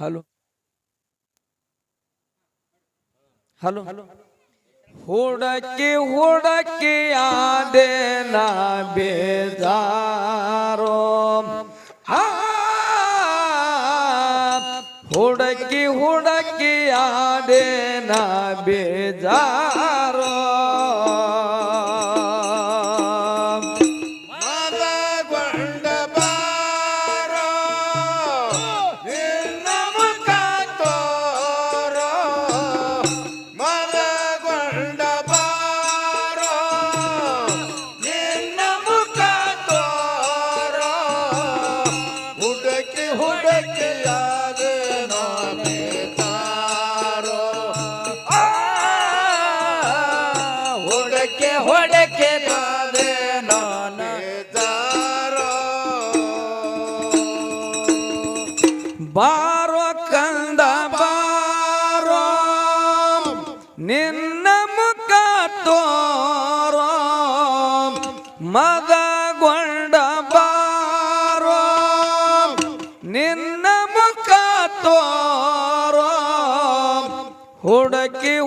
Hello. Hello. ಹುಡಕಿ ಹುಡಕಿ ಆದೇನ ಬೇಜಾರೋ. ಆ, ಹುಡಕಿ ಹುಡಕಿ ಆದೇನ ಬೇಜಾರೋ.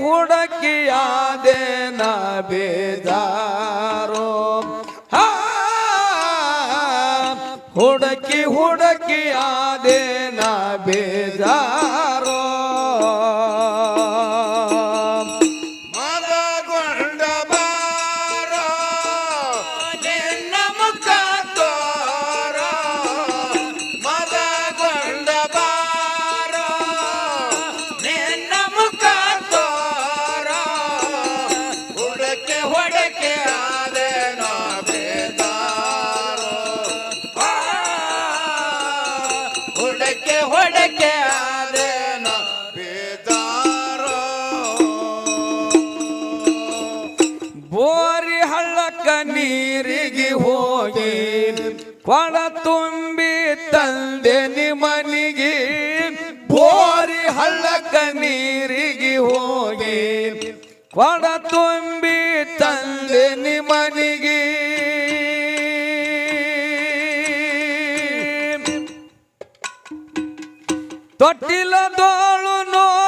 ಹುಡಕಿ ಹುಡಕಿ ಆದೇನ ಬೇಜಾರೋ? ಹುಡಕಿ ಹುಡಕಿ ಆದೇನ ಬೇಜಾರೋ? ಹುಡುಕೆ ತುಂಬಿ ತಂದೆ ನಿಮನಿಗೆ ತೊಟ್ಟಿಲದೋಳು ನೋಡಿದ್ರ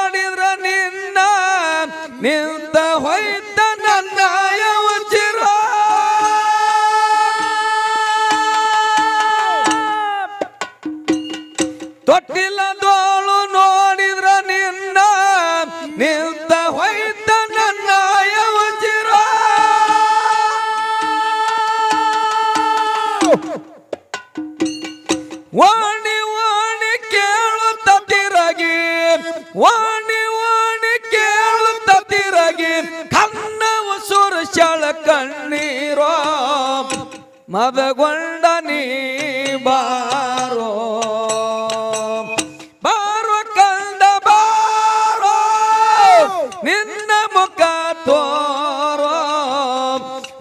ಮದಗೊಂಡ ನೀ ಬಾರೋ. ಬಾರೋ ಕಂದ ಬಾರೋ. ನಿನ್ನ ಮುಖ ತೋರೋ.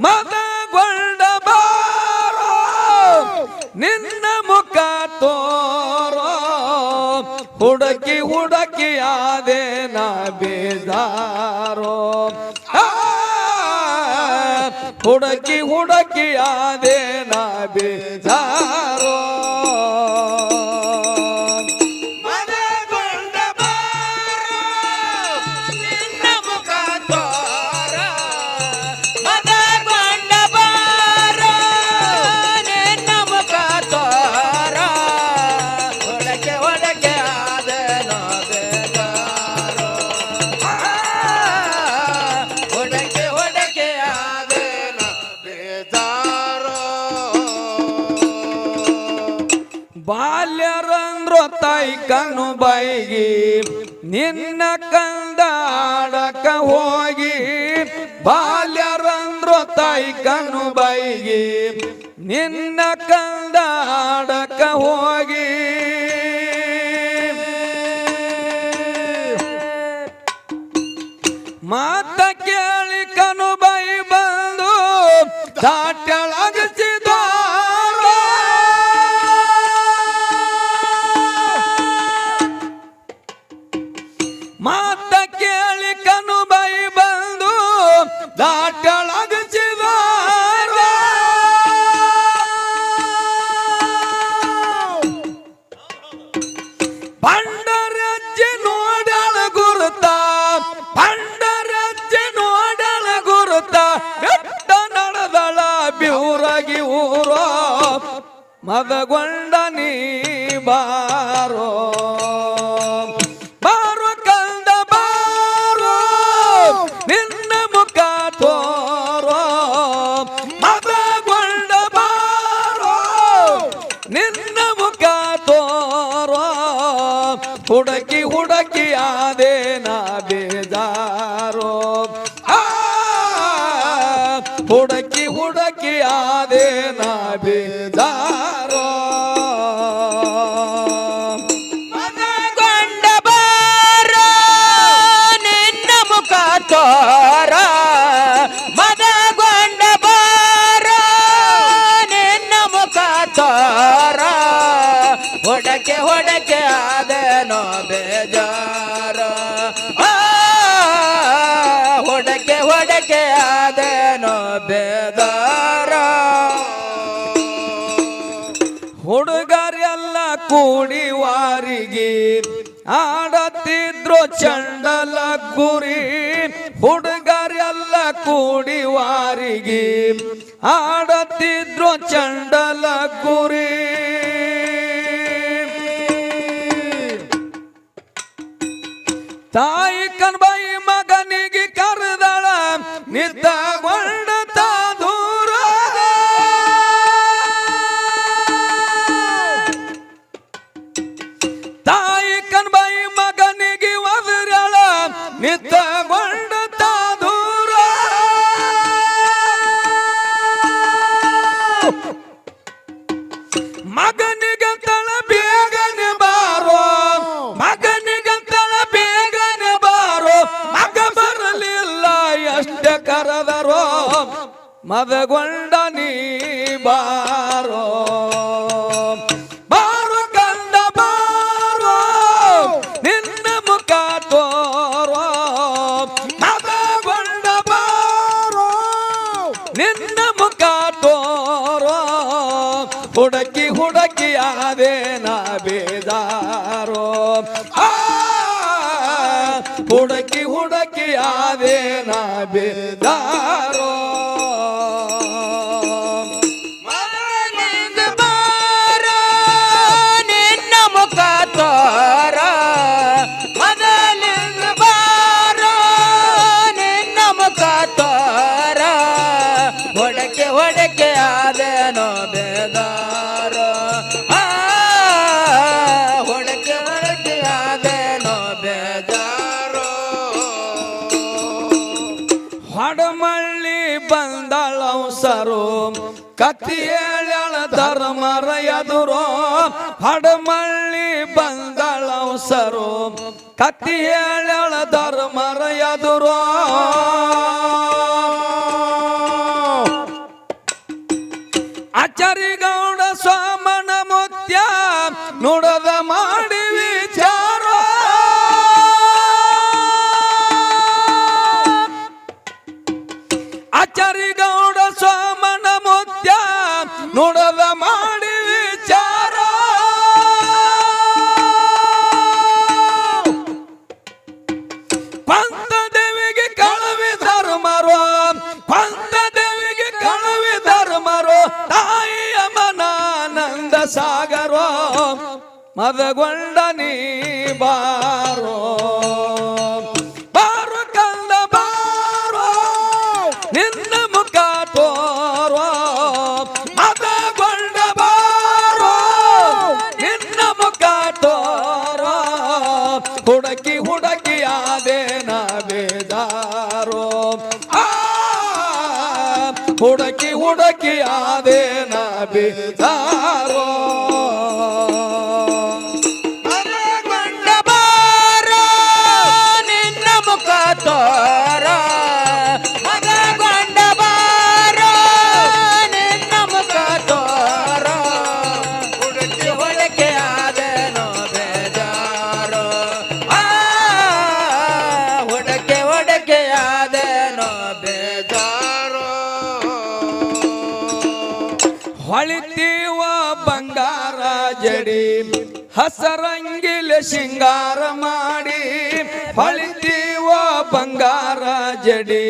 ಮದಗೊಂಡ ಬಾರೋ. ನಿನ್ನ ಮುಖ ತೋರೋ. ಹುಡುಕಿ ಹುಡುಕಿ ಆದೇನ ಬೇಜಾರೋ. ಹುಡುಕಿ ಹುಡುಕಿ ಆದೇನ ಬೇಜಾರೋ ಬೈಗಿ ನಿನ್ನ ಕಂದಾಡಕ ಹೋಗಿ, ಬಾಲ್ಯರಂದ್ರು ತಾಯಿ ಕಣ್ಣು ಬೈಗಿ, ನಿನ್ನ ಕಂದಾಡಕ ಹೋಗಿ. ಮಾತ ಕೇಳಿ ಕನು ಬೈ ಬಂದು ಮದಗೊಂಡ ನೀ ಬಾರೋ ಬೇಜಾರ. ಹೊಡಕೆ ಹೊಡಕೆ ಆದನೋ ಬೇದಾರ. ಹುಡುಗರೆಲ್ಲ ಕೂಡಿ ವಾರಿಗೆ ಆಡತ್ತಿದ್ರು ಚಂಡಲ ಗುರಿ ಹುಡುಗರೆಲ್ಲ ಕೂಡಿ ವಾರಿಗೆ ಆಡತ್ತಿದ್ರು ಚಂಡಲ ಗುರಿ ತಾಯಿ ಕಣ್ಬಾಯಿ ಮಗನಿಗೆ ಮದಗೊಂಡ ನೀ ಬಾರೋ. ಬಾರೋ ಕಂಡ ಬಾರೋ. ನಿನ್ನ ಮುಖ ತೋರೋ. ಮದಗೊಂಡ ಬಾರೋ. ನಿನ್ನ ಮುಖ ತೋರೋ. ಹುಡುಕಿ ಹುಡುಕಿ ಆದೆ ನಾ ಬೇಜಾರೋ. ಹುಡುಕಿ ಹುಡುಕಿ ಆದೆ ನಾ ಬೇಜಾರೋ. ಹೊಡಮಳ್ಳಿ ಬಂದಳಂಸರು ಕತ್ತಿ ಹೇಳಳ ಧರ್ಮರ ಎದುರು. ಹಡಮಳ್ಳಿ ಬಂದಳಂಸರು ಕತ್ತಿ ಧರ್ಮ ಧರ್ಮರ ಎದುರು. ಅಚ್ಚರಿಗೌಡ ಸೋಮನ ಮುತ್ಯ ನುಡದ ನುಡದ ಮಾಡಿ ವಿಚಾರ. ಪಂತ ದೇವಿಗೆ ಕಳವಿ ಧರ್ಮರೋ ಪಂತ ದೇವಿಗೆ ಕಳವಿ ಧರ್ಮರೋ, ತಾಯಿಯ ಮನಾನಂದ ಸಾಗರೋ. ಮದಗೊಂಡ ನಾ ಹಸರಂಗಿಲೆ ಶೃಂಗಾರ ಮಾಡಿ ಹೊಳಿತೀವ ಬಂಗಾರ ಜಡಿ.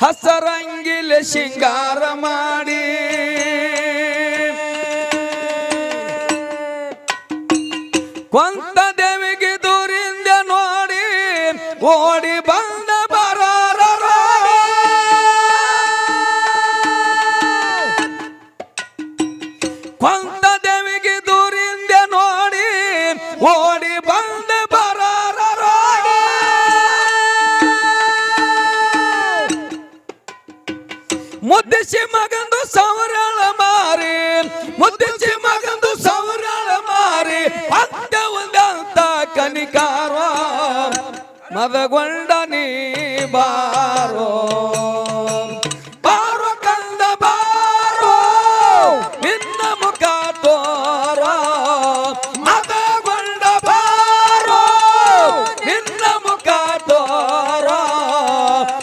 ಹಸರಂಗಿಲೆ ಶೃಂಗಾರ ಮಾಡಿ. ಕೊಂತ ಮದಗೊಂಡ ನೀ ಬಾರೋ. ಬಾರೋ ಕಂದ ಬಾರೋ. ನಿನ್ನ ಮುಖ ತೋರ. ಬಾರೋ. ನಿನ್ನ ಮುಖ ತೋರ.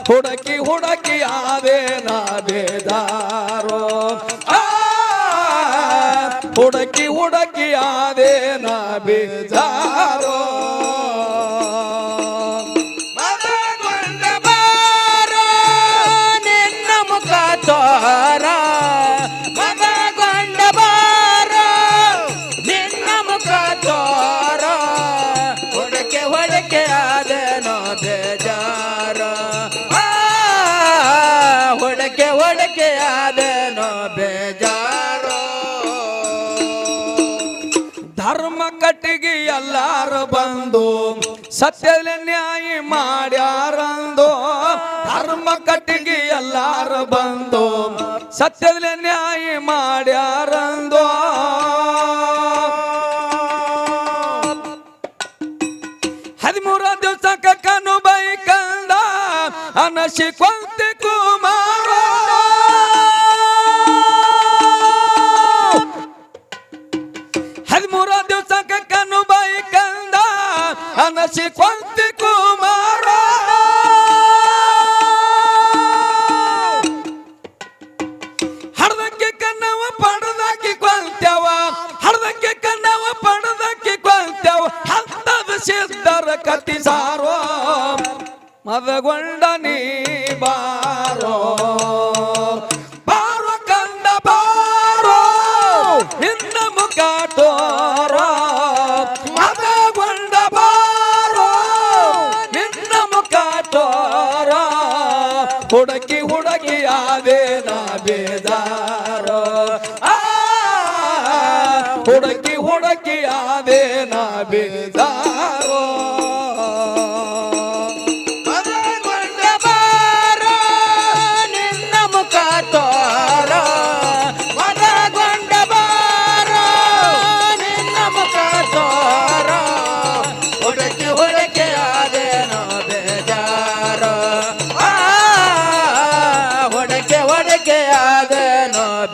ಹುಡುಕಿ ಹುಡುಕಿ ಆದೆ ನಾದೇದಾರೋ ಹುಡುಕಿ ಹುಡುಕಿ ನಾ ಬೇಜಾರೋ ಸತ್ಯದ ನ್ಯಾಯ ಮಾಡ್ಯಾರಂದು, ಧರ್ಮ ಕಟ್ಟಿಗೆ ಎಲ್ಲಾರು ಬಂದು ಸತ್ಯದ ನ್ಯಾಯ ಮಾಡ್ಯಾರಂದು. ಹದಿಮೂರ ದಿವಸಕ್ಕ ಕನು ಬೈಕಂದ ಅನಸಿ ಮದಗೊಂಡ ನೀ ಬಾರೋ. ಬಾರೋ ಕಂದ ಬಾರೋ ನಿನ್ನ ಮುಖ ಮದಗೊಂಡ ಬಾರೋ ನಿನ್ನ ಮುಖ ಹುಡುಕಿ ಹುಡುಕಿ ಆದೇನ ಬೇದಾರೋ ಆ, ಹುಡುಕಿ ಹುಡುಕಿ ಆದೇನ ಬೇದಾರೋ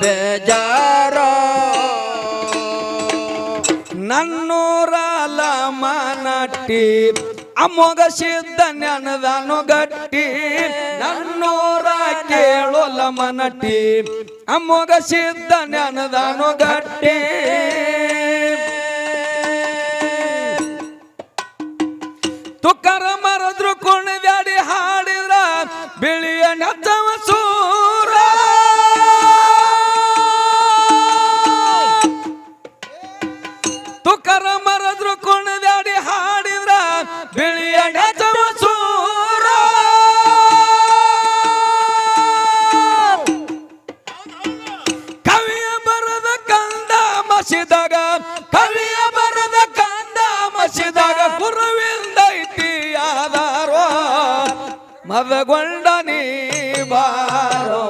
ಬೇಜಾರೋ? ನನ್ನೂರಲ ಮನಟ್ಟಿ, ಅಮ್ಮಗ ಸಿದ್ಧ ನೆನದನು ಗಟ್ಟಿ. ನನ್ನೂರ ಕೇಳೋಲ ಮನಟ್ಟಿ, ಅಮ್ಮಗ ಸಿದ್ಧ ನೆನದನು ಗಟ್ಟಿ. ತುಕರ ಮರದ್ರು ಕುಣಿದಾಡಿ ಹಾಡಿದ್ರ, ಬಿಳಿಯ ಸೂರ ಮದಗೊಂಡ ನೀ ಬಾರೋ.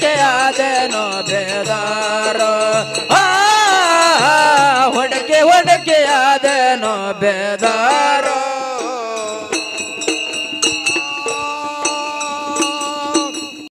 কে আদেন ভে